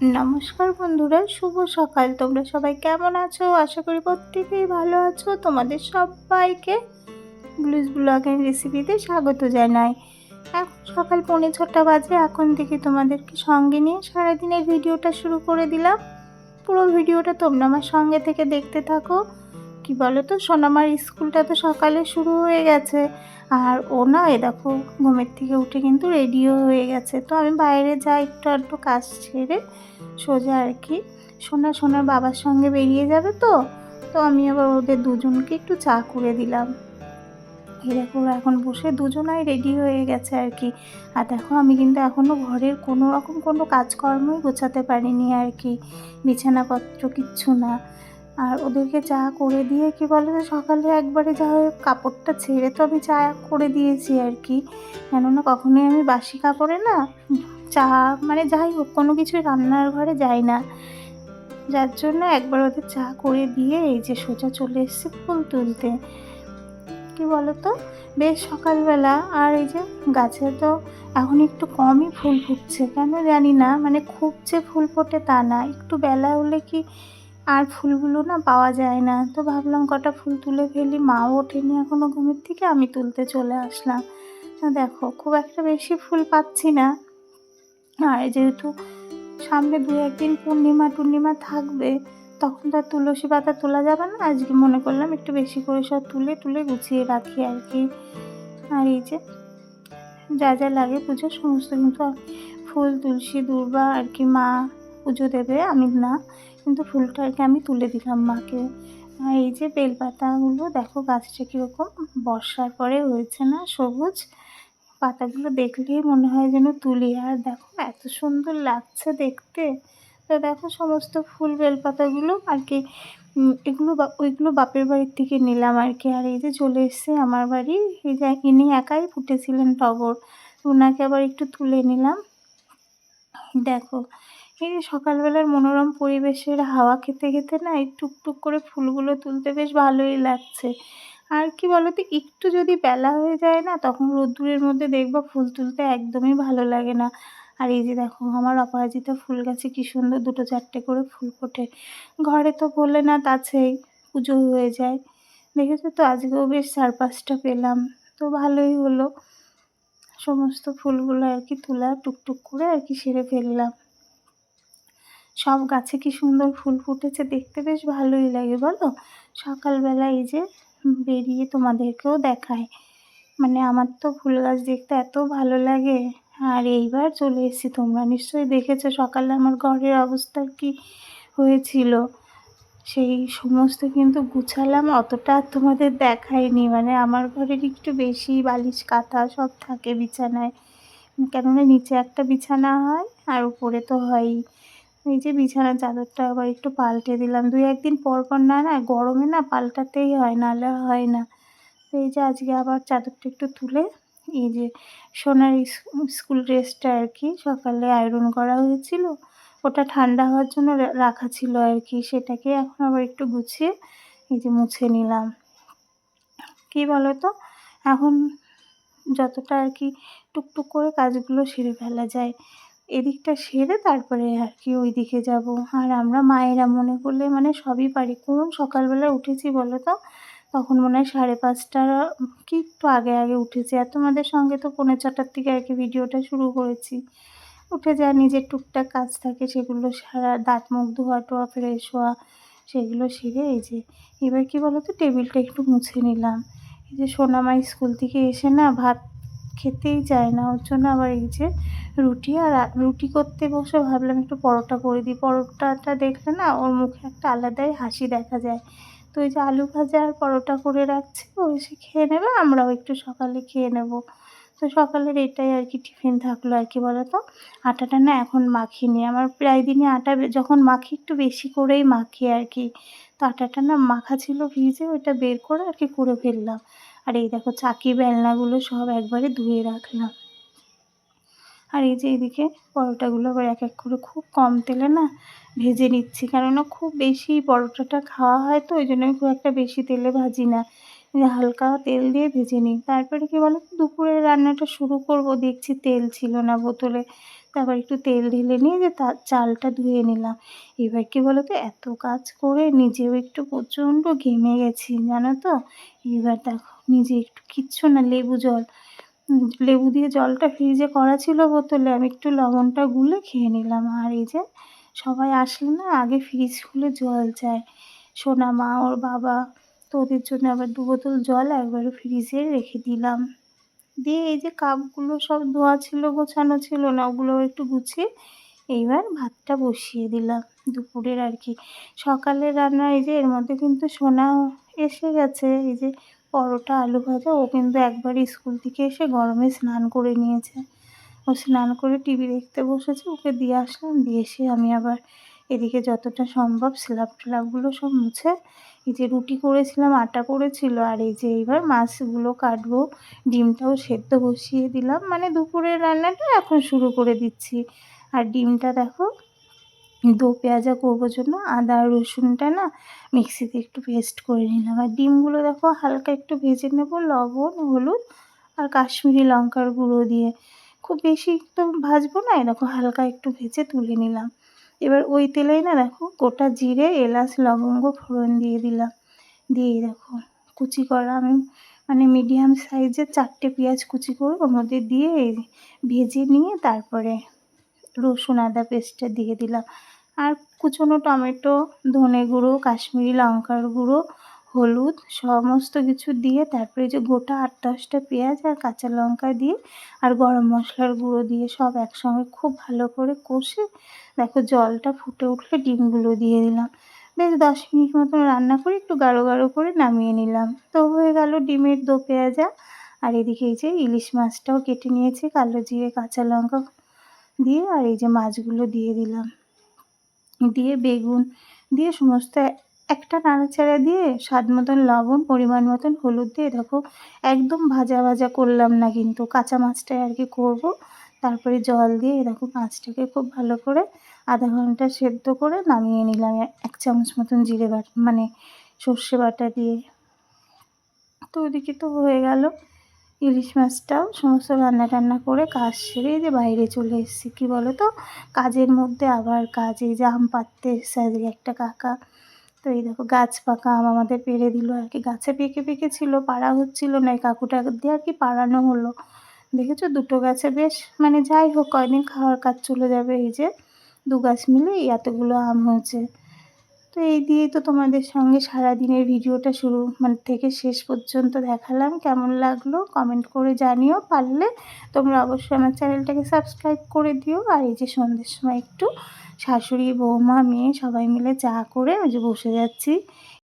নমস্কার বন্ধুরা, শুভ সকাল। তোমরা সবাই কেমন আছো? আশা করি প্রত্যেকেই ভালো আছো। তোমাদের সবাইকে ব্লুজ ব্লগের রেসিপিতে স্বাগত জানাই। এখন সকাল পৌনে ছটা বাজে। এখন থেকে তোমাদেরকে সঙ্গে নিয়ে সারাদিনের ভিডিওটা শুরু করে দিলাম। পুরো ভিডিওটা তোমরা আমার সঙ্গে থেকে দেখতে থাকো। কি বলো তো সোনামার স্কুলটা তো সকালে শুরু হয়ে গেছে। আর ও না, এ দেখো, ঘুমের থেকে উঠে কিন্তু রেডিও হয়ে গেছে। তো আমি বাইরে যাই, একটু একটু কাজ ছেড়ে সোজা আর কি। সোনা, সোনার বাবার সঙ্গে বেরিয়ে যাবে তো? তো আমি আবার ওদের দুজনকে একটু চা করে দিলাম। দেখো এখন বসে দুজনাই রেডি হয়ে গেছে আর কি। আর দেখো, আমি কিন্তু এখনও ঘরের কোনো রকম কোনো কাজকর্মই গোছাতে পারিনি আর কি। বিছানাপত্র কিচ্ছু না। আর ওদেরকে চা করে দিয়ে, কি বলে তো সকালে একবারে যা কাপড়টা ছেড়ে তো আমি চা করে দিয়েছি আর কি। কেননা কখনোই আমি বাসি কাপড়ে না, চা মানে যাই হোক, কোনো কিছুই রান্নার ঘরে যাই না। যার জন্য একবার ওদের চা করে দিয়ে এই যে সোজা চলে এসেছি ফুল তুলতে। কি বলতো, বেশ সকালবেলা, আর এই যে গাছে তো এখন একটু কমই ফুল ফুটছে, কেন জানি না মানে খুব যে ফুল ফোটে তা না। একটু বেলা হলে কি আর ফুলগুলো না পাওয়া যায় না। তো ভাবলাম কটা ফুল তুলে ফেলি। মাও ওঠেনি এখনও ঘুমের থেকে আমি তুলতে চলে আসলাম। দেখো, খুব একটা বেশি ফুল পাচ্ছি না। আর যেহেতু সামনে দু একদিন পূর্ণিমা টূর্ণিমা থাকবে, তখন তো আর তুলসী পাতা তোলা যাবে না। আজকে মনে করলাম একটু বেশি করে সব তুলে তুলে গুছিয়ে রাখি আর কি। আর এই যে যা যা লাগে পুজো, সমস্ত কিন্তু ফুল, তুলসী, দুর্বা আর কি মা পুজো দেবে, আমি না। কিন্তু ফুলটা আর কি আমি তুলে দিলাম মাকে। এই যে বেলপাতাগুলো, দেখো গাছটা কীরকম? বর্ষার পরে হয়েছে না সবুজ? পাতাগুলো দেখলেই মনে হয় যেন তুলি। আর দেখো এত সুন্দর লাগছে দেখতে। তো দেখো সমস্ত ফুল, বেলপাতাগুলো আর কি এগুলো ওইগুলো বাপের বাড়ির থেকে নিলাম আর কি। আর এই যে চলে এসছে আমার বাড়ি। এই যে ইনি একাই ফুটেছিলেন টগর। ওনাকে আবার একটু তুলে নিলাম। দেখো এই সকালবেলার মনোরম পরিবেশের হাওয়া খেতে খেতে না এই টুকটুক করে ফুলগুলো তুলতে বেশ ভালোই লাগছে। আর কি বলতো, একটু যদি বেলা হয়ে যায় না, তখন রোদ্দুরের মধ্যে দেখবা ফুল তুলতে একদমই ভালো লাগে না। আর এই যে দেখো, আমার অপরাজিতা ফুল গাছে কী সুন্দর দুটো চারটে করে ফুল ফোটে। ঘরে তো বললে না তাছেই পুজো হয়ে যায়। দেখেছ তো, আজকেও বেশ চার পাঁচটা পেলাম। তো ভালোই হলো। সমস্ত ফুলগুলো আর কি তোলা টুকটুক করে আর কি সেরে ফেললাম। সব গাছে কি সুন্দর ফুল ফুটেছে, দেখতে বেশ ভালোই লাগে, বলো? সকালবেলা এই যে বেরিয়ে তোমাদেরকেও দেখায় মানে আমার তো ফুল গাছ দেখতে এত ভালো লাগে। আর এইবার চলে এসেছি তোমরা, নিশ্চয়ই দেখেছ সকালে আমার ঘরের অবস্থা কি হয়েছিল। সেই সমস্ত কিন্তু গুছালাম, অতটা তোমাদের দেখায়নি মানে আমার ঘরের একটু বেশি বালিশ, কাঁথা সব থাকে বিছানায়। কেননা নিচে একটা বিছানা হয় আর উপরে তো হয়ই। এই যে বিছানার চাদরটা আবার একটু পাল্টে দিলাম। দুই একদিন পর পর না না, গরমে না পাল্টাতেই হয়, নাহলে হয় না। তো এই যে আজকে আবার চাদরটা একটু তুলে, এই যে সোনার স্কুল ড্রেসটা আর কি, সকালে আয়রন করা হয়েছিল, ওটা ঠান্ডা হওয়ার জন্য রাখা ছিল আর কি, সেটাকে এখন আবার একটু গুছিয়ে এই যে মুছে নিলাম। কি বলো তো এখন যতটা আর কি টুকটুক করে কাজগুলো সেরে ফেলা যায়। এদিকটা সেরে তারপরে আর কি ওই দিকে যাব। আর আমরা মায়েরা মনে করলে মানে সবই পারি। কোন সকালবেলা উঠেছি বলো তো? তখন মনে হয় সাড়ে পাঁচটা, কি একটু আগে আগে উঠেছি। আর তোমাদের সঙ্গে তো পৌনে ছটার থেকে আর কি ভিডিওটা শুরু করেছি। উঠে যা নিজের টুকটাক কাজ থাকে সেগুলো সারা, দাঁত, মুখ, ধোয়া টোয়া ফ্রেশ হওয়া, সেগুলো সেরে এই যে, এবার কি বলো তো, টেবিলটা একটু মুছে নিলাম। এই যে সোনামাই স্কুল থেকে এসে না ভাত খেতেই চায় না। ওর জন্য আবার এই যে রুটি আর রুটি করতে বসে ভাবলাম একটু পরোটা করে দিই। পরোটাটা দেখলে না ওর মুখে একটা আলাদাই হাসি দেখা যায়। তো ওই যে আলু ভাজা আর পরোটা করে রাখছি, ও এসে খেয়ে নেবে, আমরাও একটু সকালে খেয়ে নেব। তো সকালের এটাই আর কি টিফিন থাকল আর কি বলো তো আটাটা না এখন মাখিনি। আমার প্রায় দিনই আটা যখন মাখি একটু বেশি করেই মাখি আর কি। তো আটাটা না মাখা ছিল ভিজে ওইটা বের করে আর কি করে ফেললাম। আর এই দেখো চাকি বেলনাগুলো সব একবারে ধুয়ে রাখলাম। আর এই যে এদিকে পরোটাগুলো আবার এক এক করে খুব কম তেলে না ভেজে নিচ্ছি, কেননা খুব বেশি পরোটাটা খাওয়া হয় তো, ওই জন্য আমি খুব একটা বেশি তেলে ভাজি না। হালকা তেল দিয়ে ভেজে নিই। তারপরে কী বলো দুপুরে রান্নাটা শুরু করব, দেখছি তেল ছিল না বোতলে। তারপর একটু তেল ঢেলে নিয়ে যে তার চালটা ধুয়ে নিলাম। এবার কী বলো তো এত কাজ করে নিজেও একটু প্রচণ্ড ঘেমে গেছি, জানো তো? এবার দেখো, নিজে একটু কিচ্ছু না, লেবু জল। লেবু দিয়ে জলটা ফ্রিজে করা ছিল বোতলে, আমি একটু লবণটা গুলে খেয়ে নিলাম। আর এই যে, সবাই আসলে না, আগে ফ্রিজ খুলে জল চায়। সোনা মা, ওর বাবা, তো ওদের জন্য আবার দু বোতল জল একবারে ফ্রিজে রেখে দিলাম। দিয়ে এই যে কাপগুলো সব ধোয়া ছিল, গোছানো ছিল না, ওগুলো একটু গুছিয়ে এইবার ভাতটা বসিয়ে দিলাম দুপুরের আর কি। সকালের রান্না এই যে এর মধ্যে কিন্তু সোনা এসে গেছে, এই যে পরোটা, আলু ভাজা, ও কিন্তু একবার স্কুল থেকে এসে গরমে স্নান করে নিয়েছে। ও স্নান করে টিভি দেখতে বসেছে, ওকে দিয়ে আসলাম, দিয়ে এসে আমি আবার এদিকে যতটা সম্ভব স্ল্যাব ট্ল্যাবগুলো সব মুছে এই যে রুটি করেছিলাম, আটা করেছিল, আর এই যে এইবার মাছগুলো কাটবো, ডিমটাও সেদ্ধ বসিয়ে দিলাম। মানে দুপুরের রান্নাটা এখন শুরু করে দিচ্ছি। আর ডিমটা দেখো, দো পেঁয়াজা করব জন্য, আদা, রসুনটা না মিক্সিতে একটু পেস্ট করে নিলাম। আর ডিমগুলো দেখো, হালকা একটু ভেজে নেব, লবণ, হলুদ আর কাশ্মীরি লঙ্কার গুঁড়ো দিয়ে। খুব বেশি তো ভাজবো না দেখো হালকা একটু ভেজে তুলে নিলাম। এবার ওই তেলেই না দেখো গোটা জিরে, এলাচ, লবঙ্গ ফোড়ন দিয়ে দিলাম। দিয়ে দেখো কুচি করা আমি মানে মিডিয়াম সাইজের চারটে পেঁয়াজ কুচি করে ওর মধ্যে দিয়ে ভেজে নিয়ে তারপরে রসুন, আদা পেস্টটা দিয়ে দিলাম। আর কুচনো টমেটো, ধনে গুঁড়ো, কাশ্মীরি লঙ্কার গুঁড়ো হলুদ সমস্ত কিছু দিয়ে, তারপরে যে গোটা আট দশটা পেঁয়াজ আর কাঁচা লঙ্কা দিয়ে আর গরম মশলার গুঁড়ো দিয়ে সব একসঙ্গে খুব ভালো করে কষে, দেখো জলটা ফুটে উঠলে ডিমগুলো দিয়ে দিলাম। বেশ দশ মিনিট মতন রান্না করে একটু গাঢ় গাঢ় করে নামিয়ে নিলাম। তো হয়ে গেল ডিমের দো পেঁয়াজা। আর এদিকে এই যে ইলিশ মাছটাও কেটে নিয়েছি, কালো জিরে, কাঁচা লঙ্কা দিয়ে আর এই যে মাছগুলো দিয়ে দিলাম। দিয়ে বেগুন দিয়ে সমস্ত একটা নাড়াচাড়া দিয়ে স্বাদ মতন লবণ, পরিমাণ মতন হলুদ দিয়ে, দেখো, একদম ভাজা ভাজা করলাম না কিন্তু। কাঁচা মাছটাই আর কি করব। তারপরে জল দিয়ে এরকম মাছটাকে খুব ভালো করে আধা ঘণ্টা সেদ্ধ করে নামিয়ে নিলাম। এক চামচ মতন জিরে বাটা মানে সর্ষে বাটা দিয়ে। তো ওদিকে তো হয়ে গেল ইলিশ মাছটাও। সমস্ত রান্না টান্না করে কাজ সেরে যে বাইরে চলে এসেছি। কী বলো তো কাজের মধ্যে আবার কাজে। আম পাততে আজকে একটা কাকা। তো এই দেখো গাছ পাকা, আম আমাদের পেরে দিল আর কি। গাছে পেকে পেকে ছিল, পাড়া হচ্ছিল না, এই কাকুটা দিয়ে আর কি পাড়ানো হলো। দেখেছ? দুটো গাছে বেশ মানে যাই হোক, কয়দিন খাওয়ার কাজ চলে যাবে। এই যে দু গাছ মিলে এতগুলো আম হয়েছে। তো এই দিয়েই তো তোমাদের সঙ্গে সারা দিনের ভিডিওটা শুরু মানে থেকে শেষ পর্যন্ত দেখালাম। কেমন লাগল কমেন্ট করে জানিও। পারলে তোমরা অবশ্যই আমার চ্যানেলটাকে সাবস্ক্রাইব করে দিও। আর এই যে সন্ধ্যের সময় একটু শাশুড়ি, বৌমা, মেয়ে সবাই মিলে চা করে ওই যে বসে যাচ্ছি।